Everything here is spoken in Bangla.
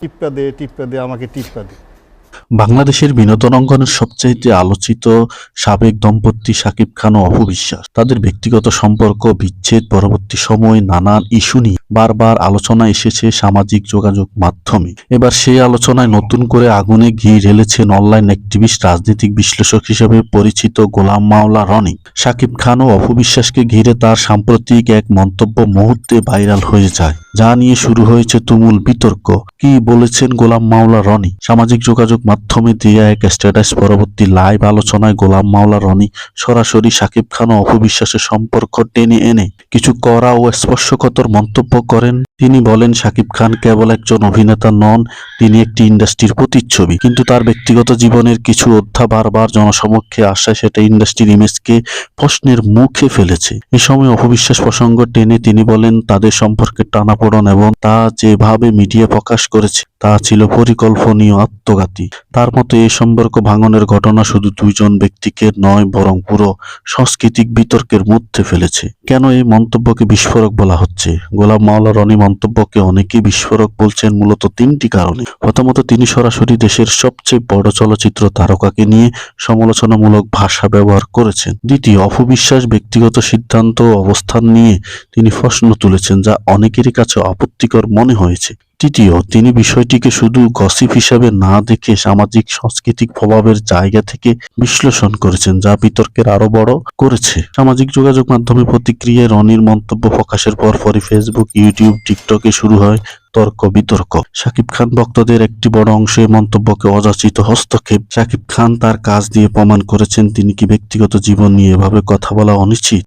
টিপ্পা দে টিপ্পা দে আমাকে টিপ্পা দে। বাংলাদেশের বিনোদন অঙ্গনের সবচেয়ে আলোচিত সাবেক দম্পতি সাকিব খান ও অপবিশ্বাস তাদের ব্যক্তিগত সম্পর্ক বিচ্ছেদ পরবর্তী সময়ে নানান ইস্যু নিয়ে বারবার আলোচনা এসেছে সামাজিক যোগাযোগ মাধ্যমে। এবার সেই আলোচনায় নতুন করে আগুনে ঘি ঢেলেছেন অনলাইন অ্যাক্টিভিস্ট, রাজনৈতিক বিশ্লেষক হিসেবে পরিচিত গোলাম মাওলা রনি। শাকিব খান ও অপবিশ্বাসকে ঘিরে তার সাম্প্রতিক এক মন্তব্য মুহূর্তে ভাইরাল হয়ে যায়। যা নিয়ে শুরু হয়েছে তুমুল বিতর্ক। কি বলেছেন গোলাম মাওলা রনি? সামাজিক যোগাযোগ মাধ্যমে দেয়া এক স্ট্যাটাস পরবর্তী লাইভ আলোচনায় গোলাম মাওলা রনি সরাসরি সাকিব খান ও অপবিশ্বাসের সম্পর্ক টেনে এনে কিছু করা ও স্পর্শকতর মন্তব্য করেন। তিনি বলেন শাকিব খান কেবল একজন অভিনেতা নন, তিনি একটি ইন্ডাস্ট্রির প্রতিচ্ছবি। কিন্তু তার ব্যক্তিগত জীবনের কিছু অধ্যা বারবার জনসমক্ষে আসায় সেটা ইন্ডাস্ট্রির ইমেজকে প্রশ্নের মুখে ফেলেছে। এ সময় অপবিশ্বাস প্রসঙ্গ টেনে তিনি বলেন, তাদের সম্পর্কে টানাপোড়ন এবং তা যেভাবে মিডিয়া প্রকাশ করেছে তা ছিল পরিকল্পনীয় আত্মঘাতী। তার মতে এই সম্পর্ক ভাঙনের ঘটনা শুধু দুইজন ব্যক্তিকে নয়, বরং পুরো সাংস্কৃতিক বিতর্কের মধ্যে ফেলেছে। কেন এই মন্তব্যকে বিস্ফোরক বলা হচ্ছে? গোলাম মাওলা রনি মন্তব্যকে অনেকেই বিস্ফোরক বলছেন মূলত তিনটি কারণে। প্রথমত, তিনি সরাসরি দেশের সবচেয়ে বড় চলচ্চিত্র তারকাকে নিয়ে সমালোচনামূলক ভাষা ব্যবহার করেছেন। দ্বিতীয়, অপবিশ্বাস ব্যক্তিগত সিদ্ধান্ত ও অবস্থান নিয়ে তিনি প্রশ্ন তুলেছেন যা অনেকেরই কাছে আপত্তিকর মনে হয়েছে। তৃতীয়, তিনি বিষয়টিকে শুধু গসিপ হিসাবে না দেখে সামাজিক, সাংস্কৃতিক প্রভাবের জায়গা থেকে বিশ্লেষণ করেছেন, যা বিতর্কের আরও বড় করেছে। সামাজিক যোগাযোগ মাধ্যমে প্রতিক্রিয়ায় রনির মন্তব্য প্রকাশের পর পরই ফেসবুক ইউটিউব টিকটকে শুরু হয় তর্ক বিতর্ক। শাকিব খান ভক্তদের একটি বড় অংশ এই মন্তব্যকে অযাচিত হস্তক্ষেপ। শাকিব খান তার কাজ দিয়ে প্রমাণ করেছেন তিনি কি ব্যক্তিগত জীবন নিয়ে এভাবে কথা বলা অনুচিত